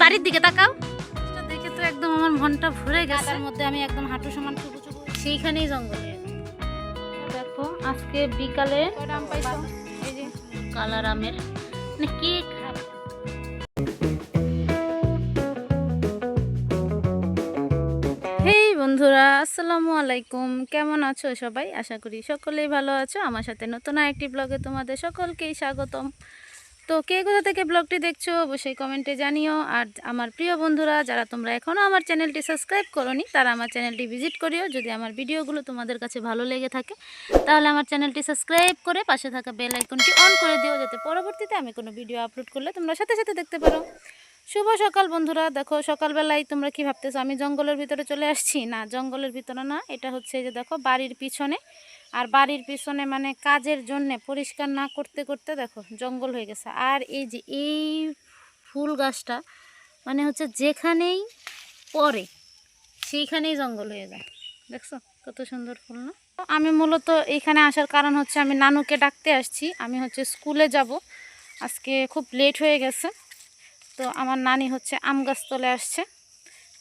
বাড়ির দিকে তাকাও। দেখে তো একদম আমার মনটা ভরে গেছে। তার মধ্যে আমি একদম হাঁটু সমান চুপু চুপু। সেইখানেই জঙ্গলে দেখো আজকে বিকালে কালার আমের। মানে কি হেই বন্ধুরা আসসালামু আলাইকুম। কেমন আছো সবাই? আশা করি সকলেই ভালো আছো। আমার সাথে নতুন আরেকটি ব্লগে তোমাদের সকলকেই স্বাগতম। তো কে কোথা থেকে ব্লগটি দেখছ অবশ্যই কমেন্টে জানিও। আর আমার প্রিয় বন্ধুরা, যারা তোমরা এখনও আমার চ্যানেলটি সাবস্ক্রাইব করনি, তারা আমার চ্যানেলটি ভিজিট করিও। যদি আমার ভিডিওগুলো তোমাদের কাছে ভালো লেগে থাকে, তাহলে আমার চ্যানেলটি সাবস্ক্রাইব করে পাশে থাকা বেল আইকনটি অন করে দিও, যাতে পরবর্তীতে আমি কোনো ভিডিও আপলোড করলে তোমরা সাথে সাথে দেখতে পারো। শুভ সকাল বন্ধুরা। দেখো, সকালবেলায় তোমরা কি ভাবতেছো? আমি জঙ্গলের ভিতরে চলে আসছি। না, জঙ্গলের ভিতরে না। এটা হচ্ছে যে দেখো, বাড়ির পিছনে আর বাড়ির পিছনে মানে কাজের জন্য পরিষ্কার না করতে করতে দেখো জঙ্গল হয়ে গেছে। আর এই যে এই ফুল গাছটা মানে হচ্ছে যেখানেই পড়ে সেইখানেই জঙ্গল হয়ে যায়। দেখছ কত সুন্দর ফুল না? আমি মূলত এইখানে আসার কারণ হচ্ছে আমি নানুকে ডাকতে আসছি। আমি হচ্ছে স্কুলে যাব। আজকে খুব লেট হয়ে গেছে। তো আমার নানি হচ্ছে আম গাছ তলে আসছে।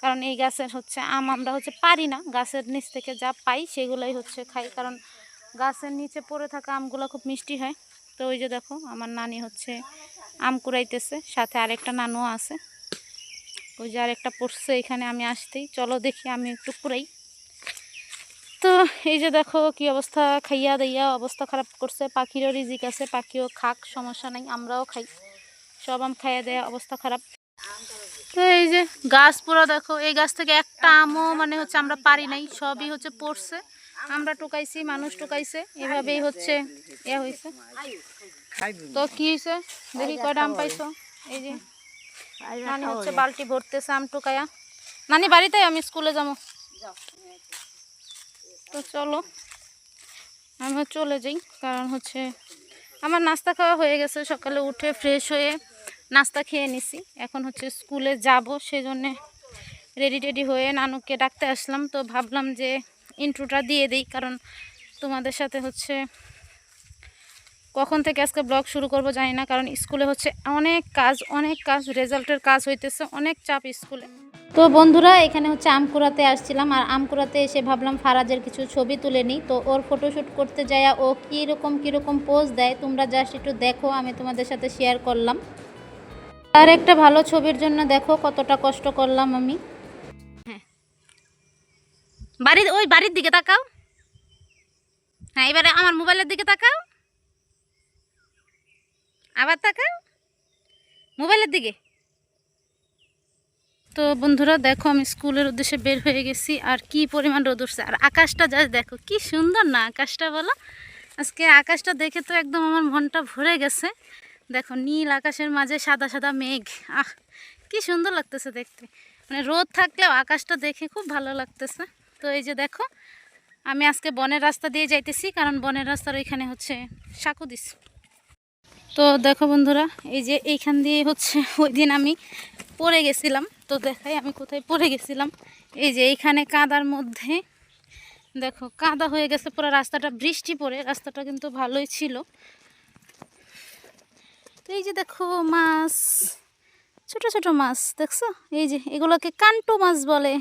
কারণ এই গাছের হচ্ছে আম আমরা হচ্ছে পারি না। গাছের নিচ থেকে যা পাই সেগুলোই হচ্ছে খাই। কারণ গাছের নিচে পড়ে থাকা আমগুলো খুব মিষ্টি হয়। তো ওই যে দেখো, আমার নানি হচ্ছে আম কুড়াইতেছে, সাথে আরেকটা নানুও আছে। ওই যে আরেকটা পড়ছে, এখানে আমি আসতেই। চলো দেখি, আমি একটু কুড়াই। তো এই যে দেখো, কি অবস্থা? খাইয়া দাইয়া অবস্থা খারাপ করছে। পাখিরও রিজিক আছে, পাখিও খাক, সমস্যা নাই, আমরাও খাই। সব আম খাইয়া দেয়া অবস্থা খারাপ। তো এই যে গাছ পুরো দেখো, এই গাছ থেকে একটা আমও মানে হচ্ছে আমরা পারি নাই, সবই হচ্ছে পড়ছে। আমরা টুকাইছি মানুষ টুকাইছে এভাবেই হচ্ছে এ হয়েছে তো কি হয়েছে দেখি কয়টা আম পাইছো? এই যে নানি হচ্ছে বালতি ভরতেছে আম টুকায়া। নানি বাড়িতে আমি স্কুলে যাব। তো চলো আমি চলে যাই কারণ হচ্ছে আমার নাস্তা খাওয়া হয়ে গেছে। সকালে উঠে ফ্রেশ হয়ে নাস্তা খেয়ে নিছি। এখন হচ্ছে স্কুলে যাব সেজন্যে রেডি টেডি হয়ে নানুকে ডাকতে আসলাম। তো ভাবলাম যে ইন্ট্রোটা দিয়ে দিই, কারণ তোমাদের সাথে হচ্ছে কখন থেকে আজকে ব্লগ শুরু করব জানি না, কারণ স্কুলে হচ্ছে অনেক কাজ অনেক কাজ রেজাল্টের কাজ হইতেছে, অনেক চাপ স্কুলে তো বন্ধুরা, এখানে হচ্ছে আমকুড়াতে আসছিলাম, আর আমকুড়াতে এসে ভাবলাম ফারাজের কিছু ছবি তুলে নিই। তো ওর ফটোশ্যুট করতে যায় ও কীরকম কীরকম পোজ দেয়, তোমরা জাস্ট একটু দেখো, আমি তোমাদের সাথে শেয়ার করলাম। আর একটা ভালো ছবির জন্য দেখো কতটা কষ্ট করলাম আমি। বাড়ির ওই বাড়ির দিকে তাকাও। হ্যাঁ এবারে আমার মোবাইলের দিকে তাকাও। আবার তাকাও। মোবাইলের দিকে। তো বন্ধুরা, দেখো আমি স্কুলের উদ্দেশ্যে বের হয়ে গেছি, আর কি পরিমাণ রোদ উঠছে। আর আকাশটা জাস্ট দেখো, কি সুন্দর না আকাশটা বলো। আজকে আকাশটা দেখে তো একদম আমার মনটা ভরে গেছে। দেখো, নীল আকাশের মাঝে সাদা সাদা মেঘ। আহ, কি সুন্দর লাগতেছে দেখতে। মানে রোদ থাকলেও আকাশটা দেখে খুব ভালো লাগতেছে। তো এই যে দেখো, আমি আজকে বনের রাস্তা দিয়ে যাইতেছি, কারণ বনের রাস্তার ওইখানে হচ্ছে সাঁকু দিস তো দেখো বন্ধুরা, এই যে এইখান দিয়ে হচ্ছে ওই দিন আমি পড়ে গেছিলাম। তো দেখাই আমি কোথায় পড়ে গেছিলাম। এই যে এইখানে কাদার মধ্যে, দেখো কাদা হয়ে গেছে, পুরো রাস্তাটা বৃষ্টি পড়ে, রাস্তাটা কিন্তু ভালোই ছিল। তো এই যে দেখো মাছ, ছোট ছোট মাছ, দেখছ? এই যে এগুলোকে কান্টু মাছ বলে।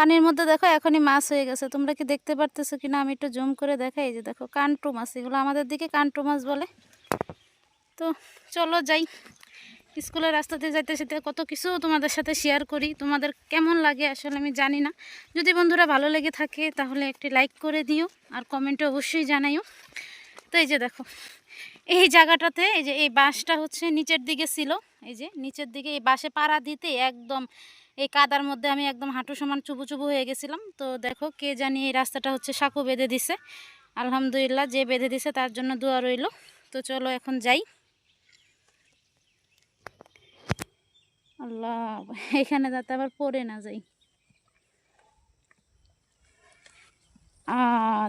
পানির মধ্যে দেখো এখনই মাছ হয়ে গেছে। তোমরা কি দেখতে পারতেছো কিনা? আমি একটু জুম করে দেখাই এই যে দেখো কান্টু মাছ, এগুলো আমাদের দিকে কান্টু মাছ বলে। তো চলো যাই স্কুলের রাস্তাতে যাইতে যেতে কত কিছু তোমাদের সাথে শেয়ার করি। তোমাদের কেমন লাগে আসলে আমি জানি না। যদি বন্ধুরা ভালো লেগে থাকে তাহলে একটি লাইক করে দিও আর কমেন্টে অবশ্যই জানাইও। তো এই যে দেখো এই জায়গাটাতে, এই যে এই বাঁশটা হচ্ছে নিচের দিকে ছিল, এই যে নিচের দিকে এই বাঁশে পাড়া দিতে একদম এই কাদার মধ্যে আমি একদম হাঁটু সমান চুবু চুবু হয়ে গেছিলাম। তো দেখো কে জানি এই রাস্তাটা হচ্ছে সাঁকু বেঁধে দিছে। আলহামদুলিল্লাহ যে বেঁধে দিছে তার জন্য দোয়া রইল। তো চলো এখন যাই। আল্লাহ, এখানে যাতে আবার পড়ে না যাই।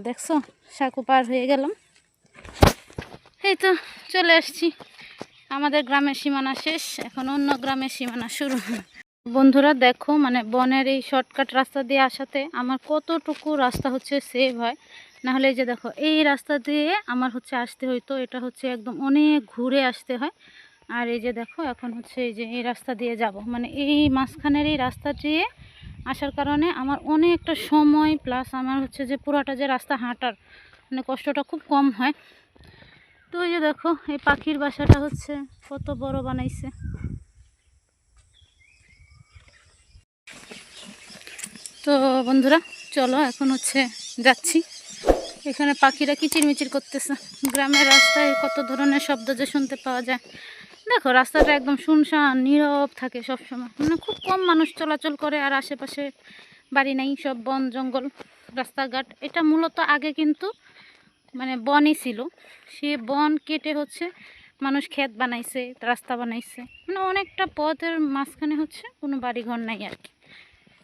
দেখছ? সাঁকু পার হয়ে গেলাম। এই তো, চলে আসছি। আমাদের গ্রামের সীমানা শেষ, এখন অন্য গ্রামের সীমানা শুরু। বন্ধুরা, দেখো মানে বনের এই শর্টকাট রাস্তা দিয়ে আসাতে আমার কতটুকু রাস্তা হচ্ছে সেভ হয়। না হলে এই যে দেখো, এই রাস্তা দিয়ে আমার হচ্ছে আসতে হইতো, এটা হচ্ছে একদম অনেক ঘুরে আসতে হয়। আর এই যে দেখো, এখন হচ্ছে এই যে এই রাস্তা দিয়ে যাব। মানে এই মাঝখানের এই রাস্তা দিয়ে আসার কারণে আমার অনেকটা সময় প্লাস আমার হচ্ছে যে পুরাটা যে রাস্তা হাঁটার মানে কষ্টটা খুব কম হয়। তো এই যে দেখো, এই পাখির বাসাটা হচ্ছে, কত বড় বানাইছে। তো বন্ধুরা, চলো এখন হচ্ছে যাচ্ছি। এখানে পাখিরা কিচিরমিচির করতেছে। গ্রামের রাস্তায় কত ধরনের শব্দ যে শুনতে পাওয়া যায়। দেখো, রাস্তাটা একদম শুনশান, নীরব থাকে সবসময়। মানে খুব কম মানুষ চলাচল করে, আর আশেপাশে বাড়ি নাই, সব বন, জঙ্গল, রাস্তাঘাট। এটা মূলত আগে কিন্তু মানে বনই ছিল। সে বন কেটে হচ্ছে মানুষ ক্ষেত বানাইছে, রাস্তা বানাইছে। মানে অনেকটা পথের মাঝখানে হচ্ছে কোনো বাড়িঘর নাই আর কি।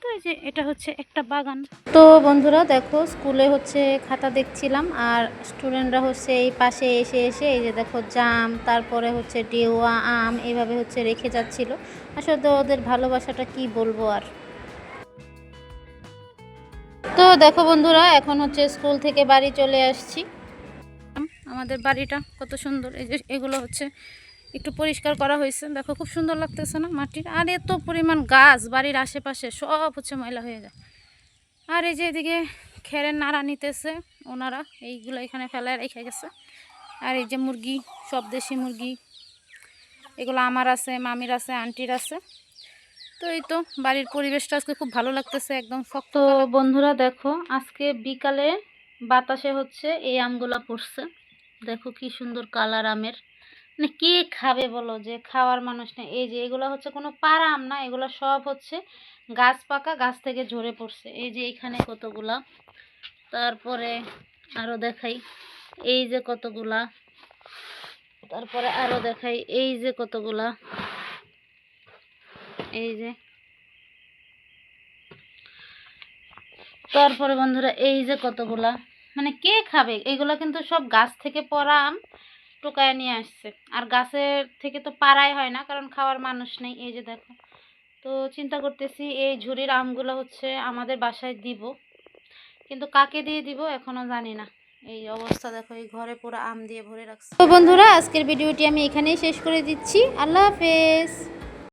তো এই যে এটা হচ্ছে একটা বাগান। তো বন্ধুরা দেখো, স্কুলে হচ্ছে খাতা দেখছিলাম আর স্টুডেন্টরা হচ্ছে এই পাশে এসে এসে এই যে দেখো জাম, তারপরে হচ্ছে ডেওয়া, আম এভাবে হচ্ছে রেখে যাচ্ছিল। আসলে ওদের ভালোবাসাটা কি বলব আর। তো দেখো বন্ধুরা, এখন হচ্ছে স্কুল থেকে বাড়ি চলে আসছি। আমাদের বাড়িটা কত সুন্দর। এই যে এগুলো হচ্ছে একটু পরিষ্কার করা হয়েছে। দেখো খুব সুন্দর লাগতেছে না মাটির? আর এত পরিমাণ গাছ, বাড়ির আশেপাশে সব হচ্ছে ময়লা হয়ে যায়। আর এই যে এদিকে খেরের নাড়া নিতেছে ওনারা, এইগুলো এখানে ফেলায় রেখে গেছে। আর এই যে মুরগি, সব দেশি মুরগি, এগুলো আমার আছে, মামির আছে, আন্টির আছে। তো এই তো বাড়ির পরিবেশটা আজকে খুব ভালো লাগতেছে, একদম শক্ত বন্ধুরা দেখো, আজকে বিকালে বাতাসে হচ্ছে এই আমগুলা পড়ছে। দেখো কি সুন্দর কালার আমের। মানে কে খাবে বলো যে খাওয়ার মানুষ নেই। এই যে এগুলো হচ্ছে কোনো পাড়া আম না, এগুলো সব হচ্ছে গাছ পাকা, গাছ থেকে ঝরে পড়ছে। এই যে এখানে কতগুলা। তারপরে আরও দেখাই। এই যে কতগুলা। তারপরে আরও দেখাই। এই যে কতগুলা। এই যে। তারপরে বন্ধুরা, এই যে কতগুলা। মানে কে খাবে? এগুলো কিন্তু সব গাছ থেকে পরা আম টোকায় নিয়ে আসছে। আর গাছের থেকে তো পাড়াই হয় না, কারণ খাওয়ার মানুষ নেই। এই যে দেখো, তো চিন্তা করতেছি এই ঝুড়ির আমগুলো হচ্ছে আমাদের বাসায় দিব। কিন্তু কাকে দিয়ে দিব এখনও জানি না। এই অবস্থা দেখো, এই ঘরে পুরো আম দিয়ে ভরে রাখছে। তো বন্ধুরা, আজকের ভিডিওটি আমি এখানেই শেষ করে দিচ্ছি। আল্লাহ হাফেজ।